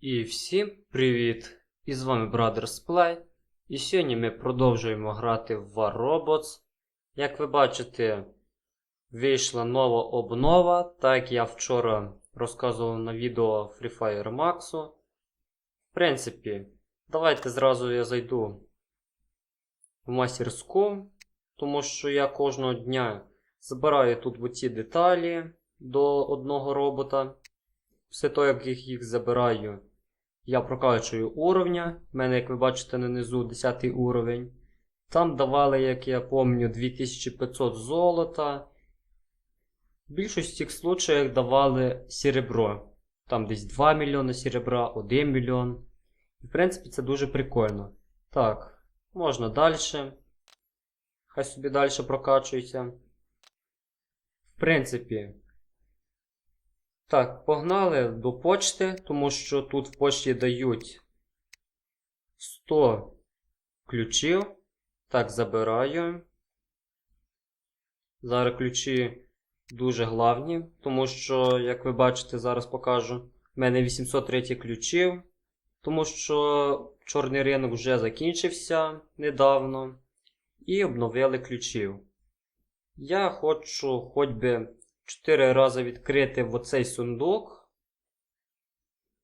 І всім привіт! І з вами Brothers Play. І сьогодні ми продовжуємо грати в War Robots. Як ви бачите, вийшла нова обнова, так я вчора розказував на відео Free Fire Max. В принципі, давайте зразу я зайду в мастерську, тому що я кожного дня збираю тут оці деталі до одного робота. Після того, як їх забираю, я прокачую уровня. У мене, як ви бачите, на низу 10 уровень. Там давали, як я пам'ятаю, 2500 золота. В більшості случаях давали серебро. Там десь 2 мільйони серебра, 1 мільйон. І, в принципі, це дуже прикольно. Так, можна далі. Хай собі далі прокачується. В принципі, так, погнали до почти, тому що тут в почті дають 100 ключів. Так, забираю. Зараз ключі дуже главні, тому що, як ви бачите, зараз покажу. в мене 830 ключів, тому що чорний ринок вже закінчився недавно. І обновили ключів. Я хочу хоч би 4 рази відкрити в оцей сундук,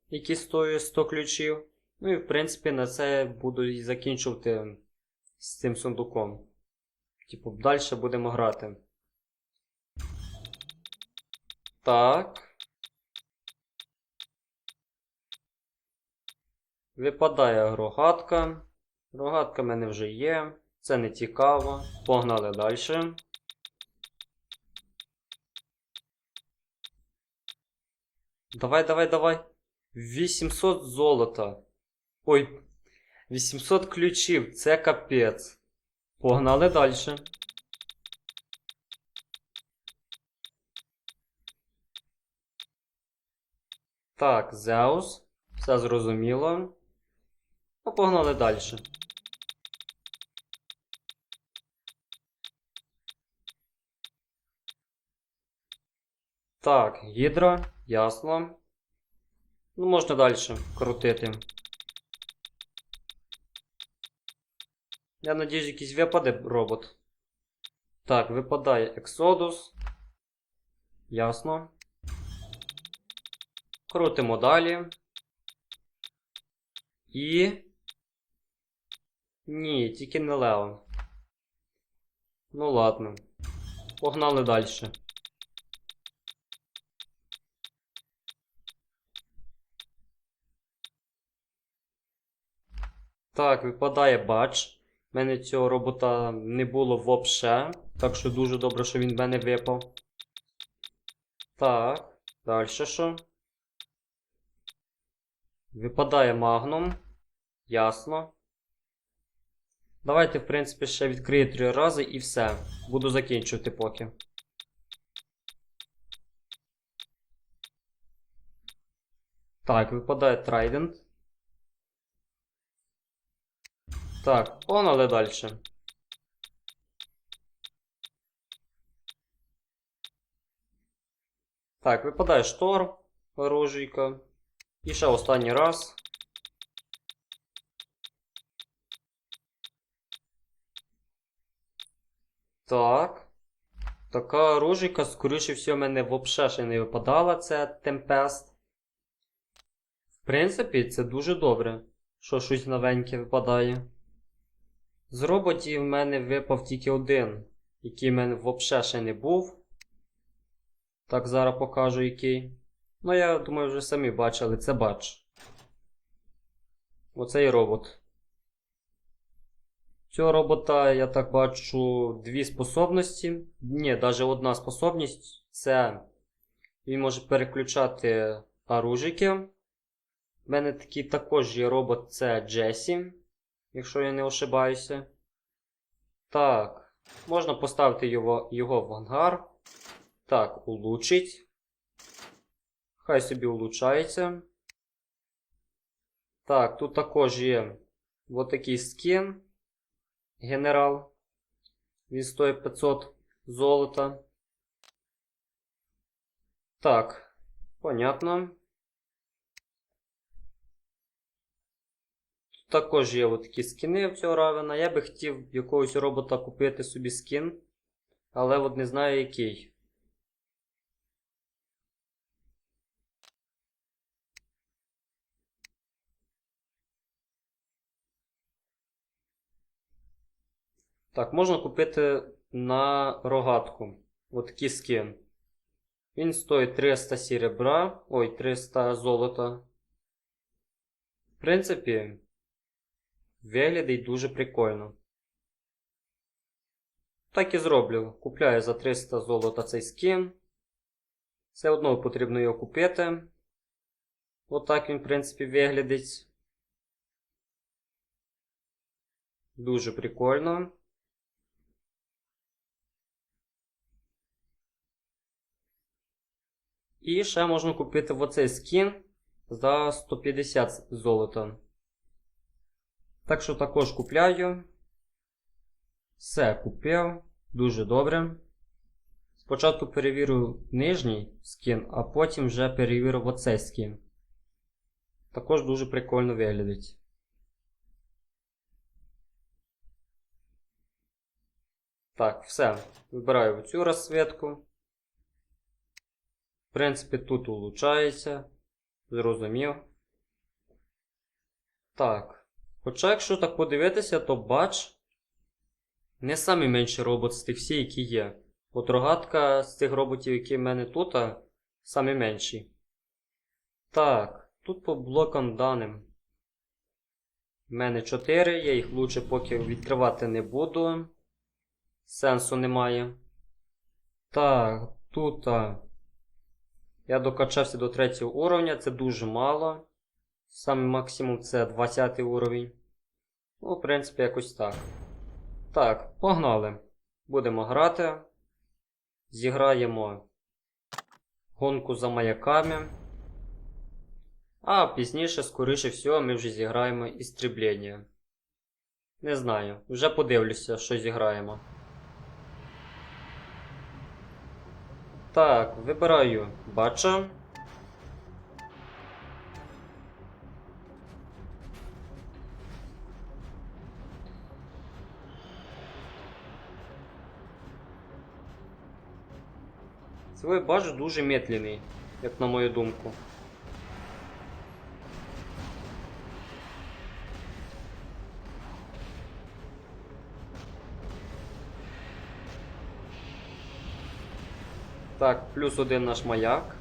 який стоїть 100 ключів. Ну і в принципі на це буду і закінчувати з цим сундуком. Типу, далі будемо грати. Так. Випадає рогатка. Рогатка в мене вже є. Це не цікаво. Погнали далі. Давай, давай, давай. 800 золота. Ой, 800 ключів. Це капець. Погнали далі. Так, Зеус. Все зрозуміло. Ну, погнали далі. Так, гідра, ясно. Ну, можна далі крутити. Я надіюсь, якийсь випаде робот. Так, випадає Exodus. Ясно. Крутимо далі. І. Ні, тільки не Леон. Ну ладно. Погнали далі. Так, випадає бач. У мене цього робота не було вообще. Так що дуже добре, що він в мене випав. Так, далі що? Випадає магнум. Ясно. Давайте, в принципі, ще відкрию три рази і все. Буду закінчувати поки. Так, випадає трайдент. Так, погнали далі. Так, випадає штор, оружійка. І ще останній раз. Так. Така оружійка, скоріше всього, мене взагалі ще не випадала, це Темпест. В принципі, це дуже добре, що щось новеньке випадає. З роботів в мене випав тільки один, який в мене взагалі ще не був. Так, зараз покажу який. Ну, я думаю, вже самі бачили, це бач. Оцей робот. Цього робота, я так бачу, дві способності. Ні, навіть одна способність це він може переключати оружики. У мене такий також є робот, це Джесі якщо я не ошибаюся. Так, можна поставити його його в ангар. Так, улучшить. Хай собі улучшається. Так, тут також є отакий скін. Генерал. Він стоїть 500 золота. Так, понятно. Також є такі скіни в цього равена. Я би хотів якогось робота купити собі скін, але от не знаю який. Так, можна купити на рогатку. От такий скін. Він стоїть 300 серебра, ой, 300 золота. В принципі, виглядить дуже прикольно. Так і зроблю. Купляю за 300 золота цей скін. Все одно потрібно його купити. Отак він, в принципі, виглядить. Дуже прикольно. І ще можна купити оцей скін за 150 золота. Так що також купляю. Все купив. Дуже добре. Спочатку перевірю нижній скін, а потім вже перевірю оцей скін. Також дуже прикольно виглядить. Так, все. Вибираю цю розсвітку. В принципі, тут улучшається. Зрозумів. Так. Хоча, якщо так подивитися, то бач не самий менший робот з тих всіх, які є. От рогатка з тих роботів, які в мене тут, самі менші. Так, тут по блокам даним. У мене 4, я їх лучше поки відкривати не буду. Сенсу немає. Так, тут. Я докачався до 3 уровня, це дуже мало. Саме максимум це 20 уровень. Ну, в принципі, якось так. Так, погнали. Будемо грати. Зіграємо гонку за маяками. А пізніше, скоріше всього, ми вже зіграємо істріблення. Не знаю, вже подивлюся, що зіграємо. Так, вибираю бача. Цей бач дуже медленний, як на мою думку. Так, плюс один наш маяк.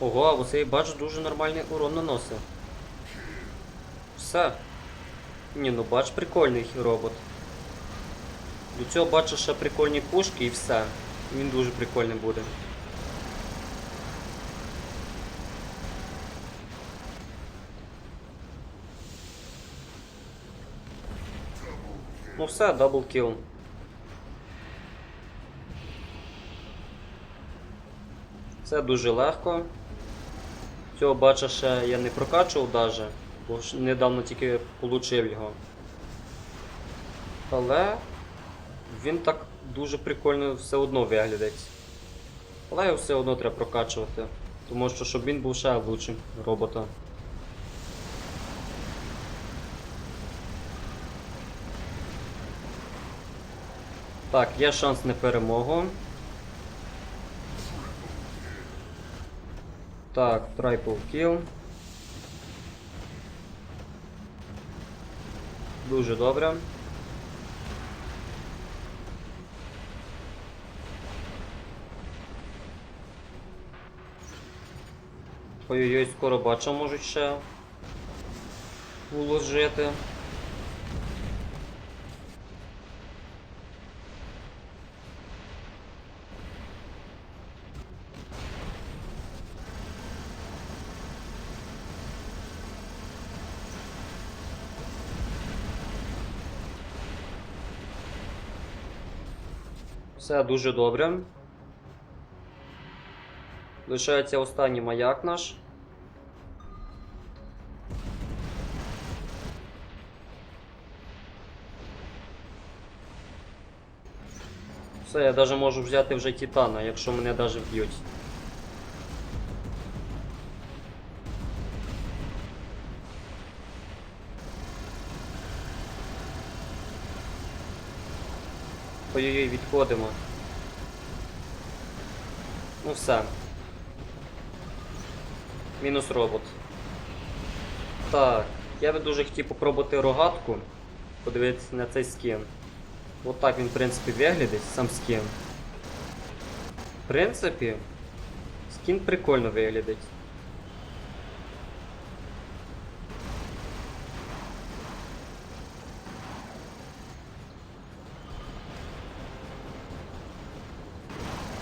Ого, а оцей бач дуже нормальний урон наносив. Все. Ні, ну бач прикольний робот. До цього бачу ще прикольні пушки і все. Він дуже прикольний буде. Ну все, дабл кіл. Це дуже легко. Цього бача ще я не прокачував даже, бо недавно тільки отримав його. Але він так дуже прикольно все одно виглядить. Але його все одно треба прокачувати. Тому що щоб він був ще лучшим роботом. Так, є шанс на перемогу. Так, трайпл кіл. Дуже добре. Ой-ой-ой, скоро бача можуть ще уложити. Все дуже добре. Лишається останній маяк наш. Все, я навіть можу взяти вже Титана, якщо мене навіть вб'ють. Ой-ой-ой, відходимо. Ну все. Мінус робот. Так, я би дуже хотів попробувати рогатку. Подивитися на цей скін. От так він, в принципі, виглядить, сам скін. В принципі, скін прикольно виглядить.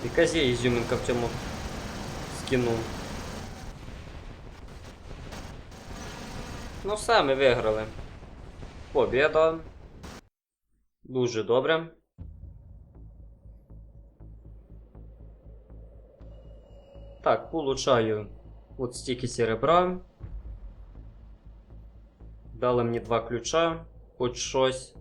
Якась є ізюминка в цьому скіну. Ну все, ми виграли. Побєда. Дуже добре. Так, получаю от стільки серебра. Дали мені два ключа, хоч щось.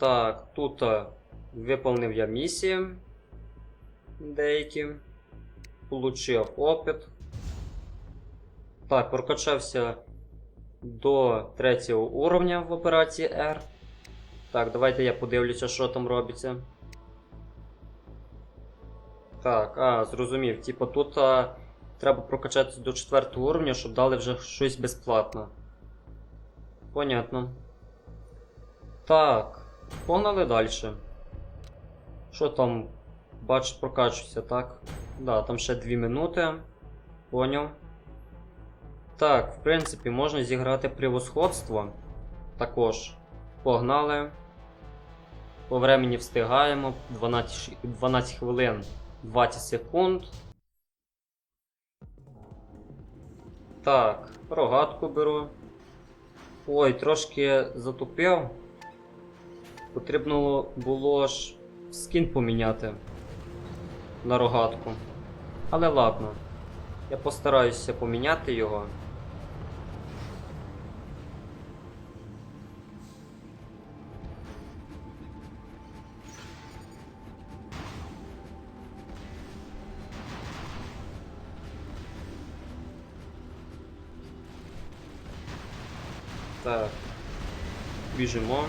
Так, тут а, виповнив я місії деякі. Получив опит. Так, прокачався до третього уровня в операції R. Так, давайте я подивлюся, що там робиться. Так, а, зрозумів. Типу тут а, треба прокачатися до четвертого уровня, щоб дали вже щось безплатно. Понятно. Так, погнали далі. Що там? Бач, прокачуся, так? Да, там ще 2 минути. Поняв. Так, в принципі, можна зіграти превосходство. Також. Погнали. По времені встигаємо. 12, 12 хвилин 20 секунд. Так, рогатку беру. Ой, трошки затупив. Потрібно було ж скін поміняти на рогатку. Але ладно. Я постараюся поміняти його. Так. Біжимо.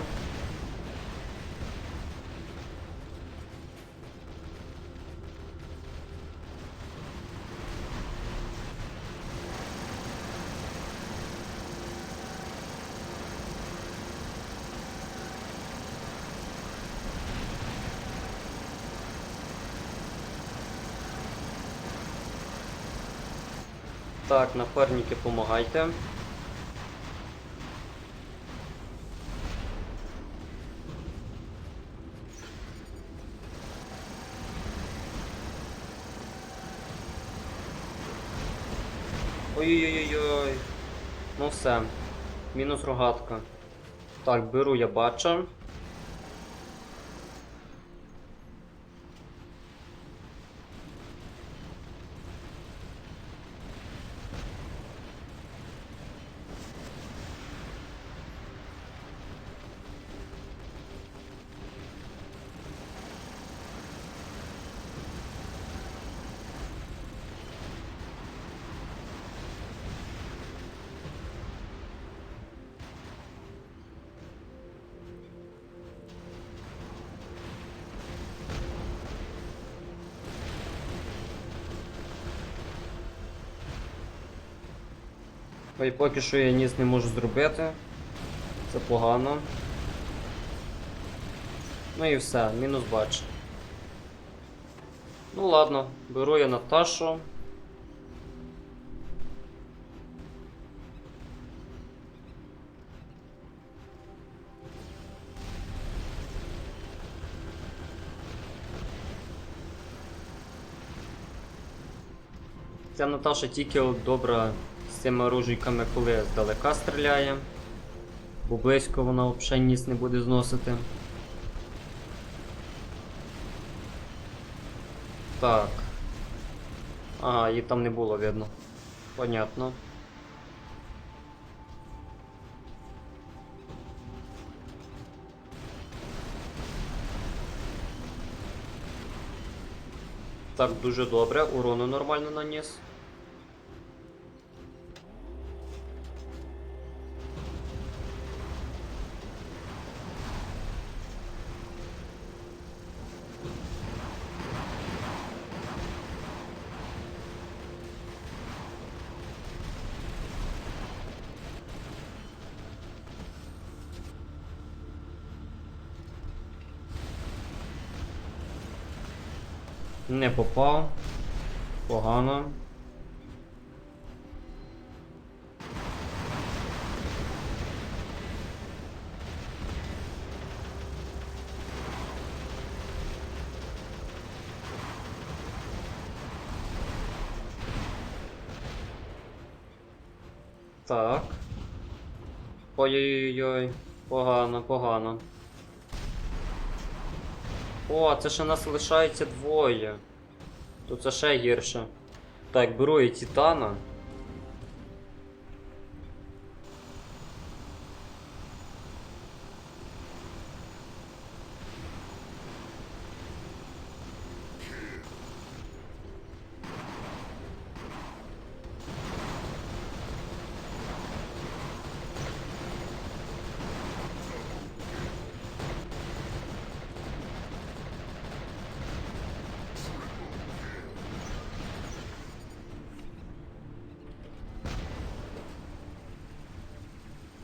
Так, напарники, помагайте. Ой-ой-ой-ой. Ну все. Мінус рогатка. Так, беру я бача. Ой, поки що я ніс не можу зробити. Це погано. Ну і все, мінус бач. Ну ладно, беру я Наташу. Ця Наташа тільки добра цими оружійками, коли здалека стріляє. Бо близько вона взагалі ніс не буде зносити. Так. Ага, її там не було видно. Понятно. Так, дуже добре, урону нормально наніс. Не попав. Погано. Так. Ой-ой-ой, погано, погано. О, це ще нас лишається двоє. Тут це ще гірше. Так, беру і Титана.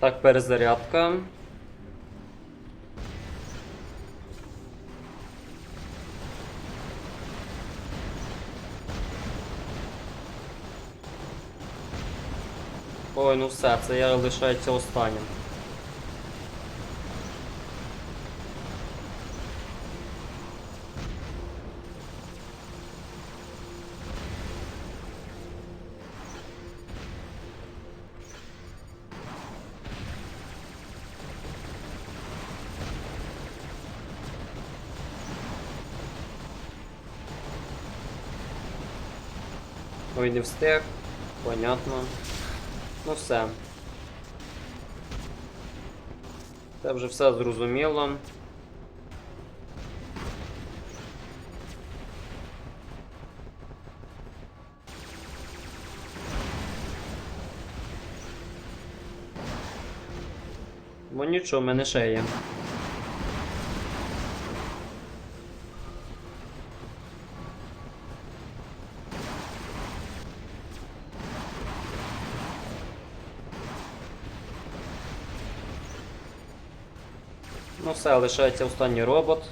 Так, перезарядка. Ой, ну все, це я лишається останнім. Ой, не встиг. Понятно. Ну все. Це вже все зрозуміло. Ну нічого, мене ще є. Ну все, лишається останній робот.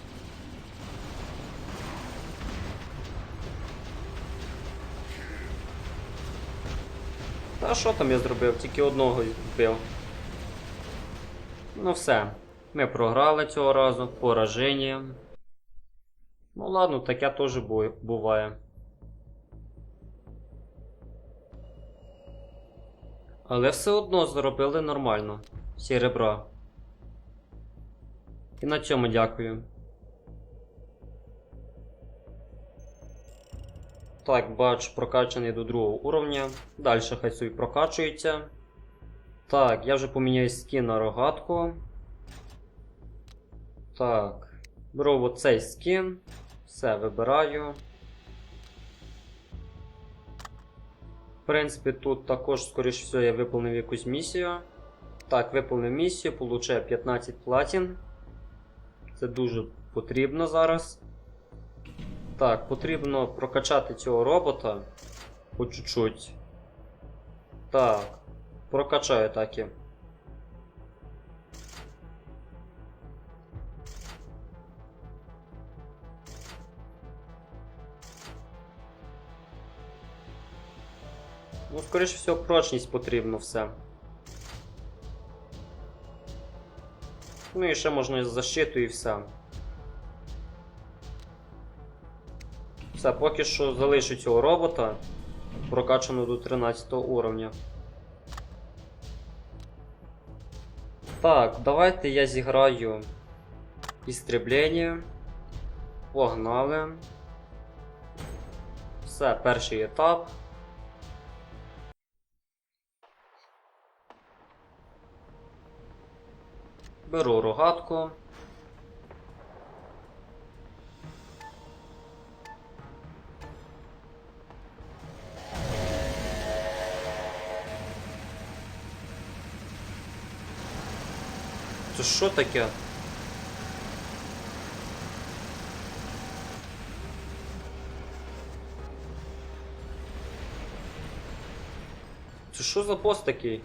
Та що там я зробив? Тільки одного вбив. Ну все. Ми програли цього разу. Пораження. Ну ладно, таке теж буває. Але все одно зробили нормально. Всі ребра. І на цьому дякую. Так, бач, прокачаний до другого уровня. Далі хай собі прокачується. Так, я вже поміняю скін на рогатку. Так. Беру оцей скін. Все, вибираю. В принципі, тут також, скоріш всього, я виповнив якусь місію. Так, виповнив місію, получаю 15 платін. Це дуже потрібно зараз. Так, потрібно прокачати цього робота по чуть-чуть. Так, прокачаю так і. Ну, скоріше всього, прочність потрібно все. Ну і ще можна з защиту і все. Все, поки що залишу цього робота, прокачану до 13 уровня. Так, давайте я зіграю істреблення. Погнали. Все, перший етап. Беру рогатку. Це що таке? Це що за пост такий?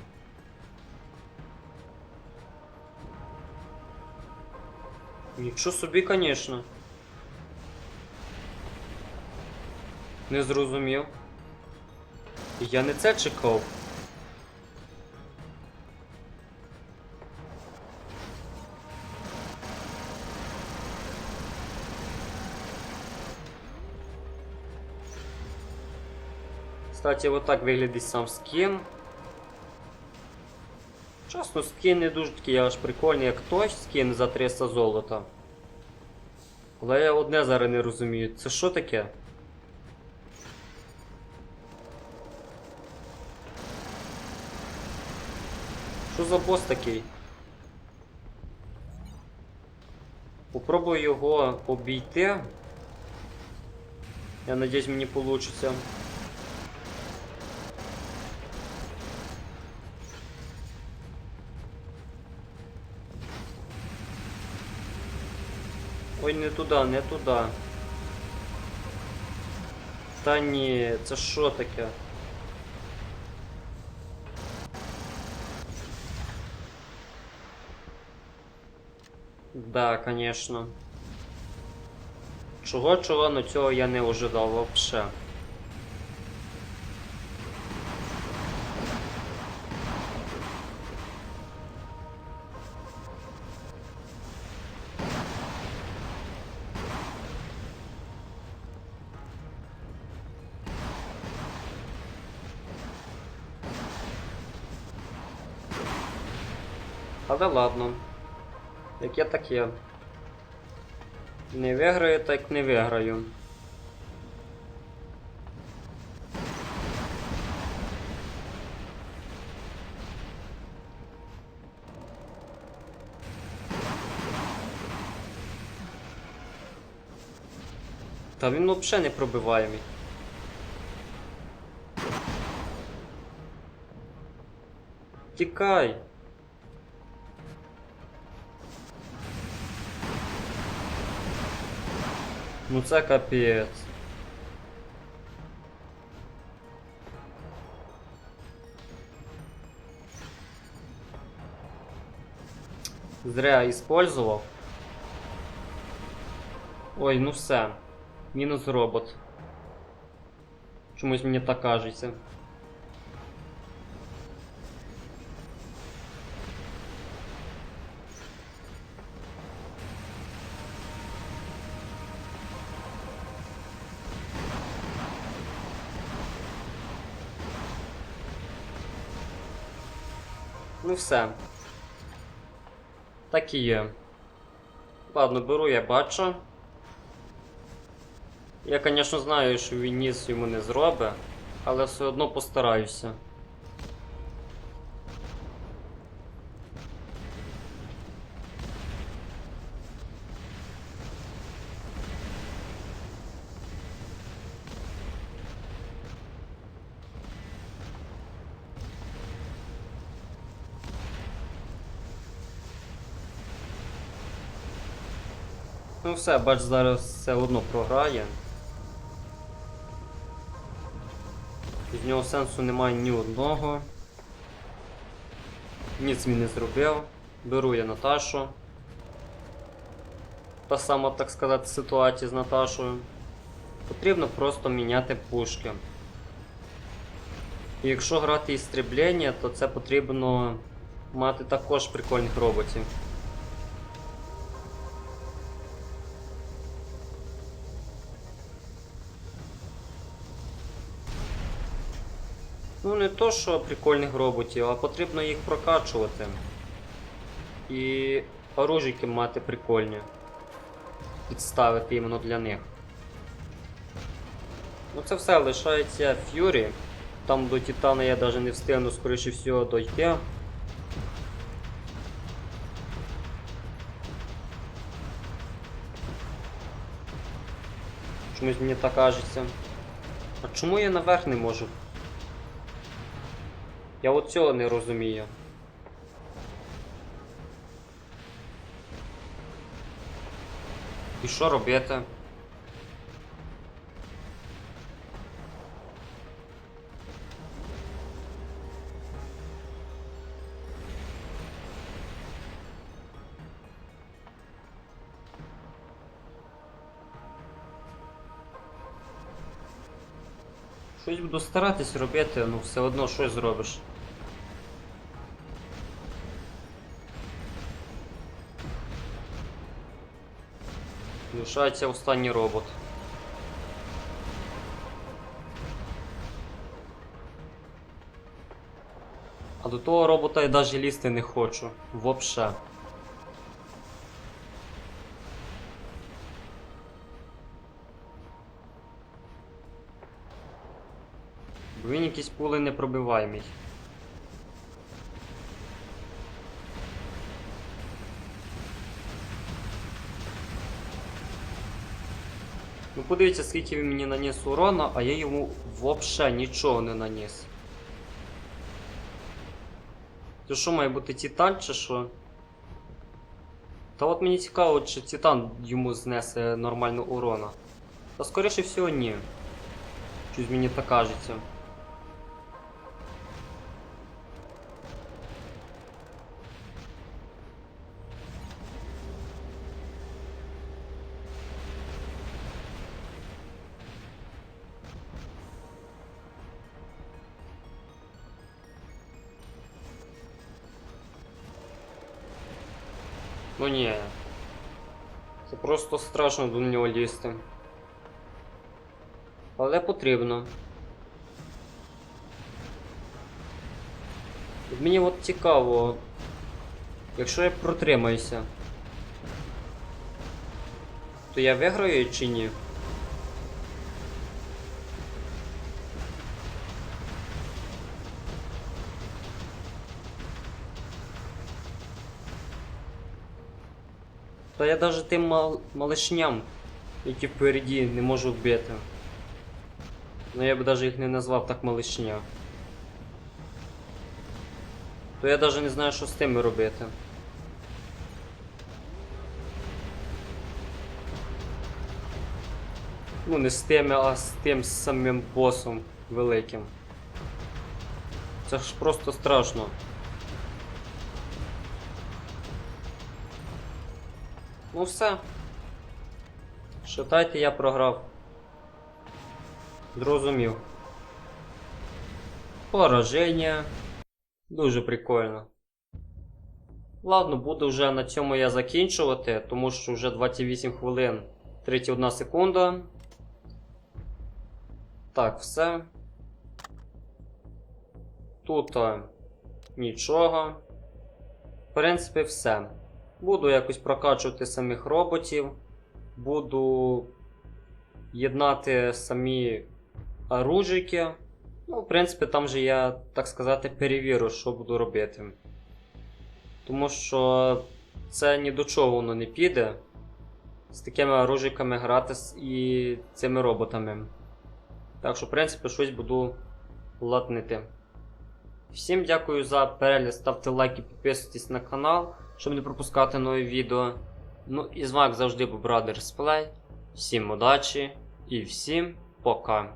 Нічого собі, конечно. Не зрозумів. Я не це чекав. Кстати, вот так виглядить сам скін. Чесно, не дуже такий аж прикольний, як той скін за 300 золота. Але я одне зараз не розумію. Це що таке? Що за бос такий? Попробую його обійти. Я надіюсь, мені вийде. Ой, не туди, не туди. Та ні, це що таке? Да, конечно. Чого чого, но цього я не ожидав вообще. Яке таке. Не виграю, так не виграю. Та він взагалі не пробиваємий. Тікай! Ну це капець. Зря использовал. Ой, ну все. Мінус робот. Чомусь мені так кажеться. Все. Так і є. Ладно, беру я бачу. Я, звісно, знаю, що він ніс йому не зробить, але все одно постараюся. Все, бач, зараз все одно програє. З нього сенсу немає ні одного. Ніц він не зробив. Беру я Наташу. Та сама, так сказати, ситуація з Наташою. Потрібно просто міняти пушки. І якщо грати істріблення, то це потрібно мати також прикольних роботів. Ну, не то, що прикольних роботів, а потрібно їх прокачувати. І оружики мати прикольні. Підставити іменно для них. Ну це все лишається Ф'юрі. Там до Титана я навіть не встигну, скоріше всього, дойти. Чомусь мені так кажеться. А чому я наверх не можу? Я от цього не розумію. І що робити? Щось буду старатись робити, ну все одно щось зробиш. Лишається останній робот. А до того робота я навіть лізти не хочу. Вообще. Бо він якийсь пули непробиваємий. Ну подивіться, скільки він мені наніс урона, а я йому взагалі нічого не наніс. Це що має бути Титан чи що? Та от мені цікаво, чи Титан йому знесе нормально урона. Та скоріше всього ні. Щось мені так кажеться. Просто страшно до нього лізти. Але потрібно. От Мені от цікаво, якщо я протримаюся, то я виграю чи ні? Та я навіть тим мал... малишням, які впереді, не можу вбити. Ну я б навіть їх не назвав так малишня. То я навіть не знаю, що з тими робити. Ну, не з тими, а з тим самим босом великим. Це ж просто страшно. Ну все. Считайте, я програв. Зрозумів. Пораження. Дуже прикольно. Ладно, буду вже на цьому я закінчувати, тому що вже 28 хвилин 31 секунда. Так, все. Тут нічого. В принципі, все. Буду якось прокачувати самих роботів. Буду єднати самі оружики. Ну, в принципі, там же я, так сказати, перевірю, що буду робити. Тому що це ні до чого воно не піде. З такими оружиками грати і цими роботами. Так що, в принципі, щось буду латнити. Всім дякую за перегляд, ставте лайки, підписуйтесь на канал, щоб не пропускати нові відео. Ну і з вами завжди був Brothers Play. Всім удачі і всім пока.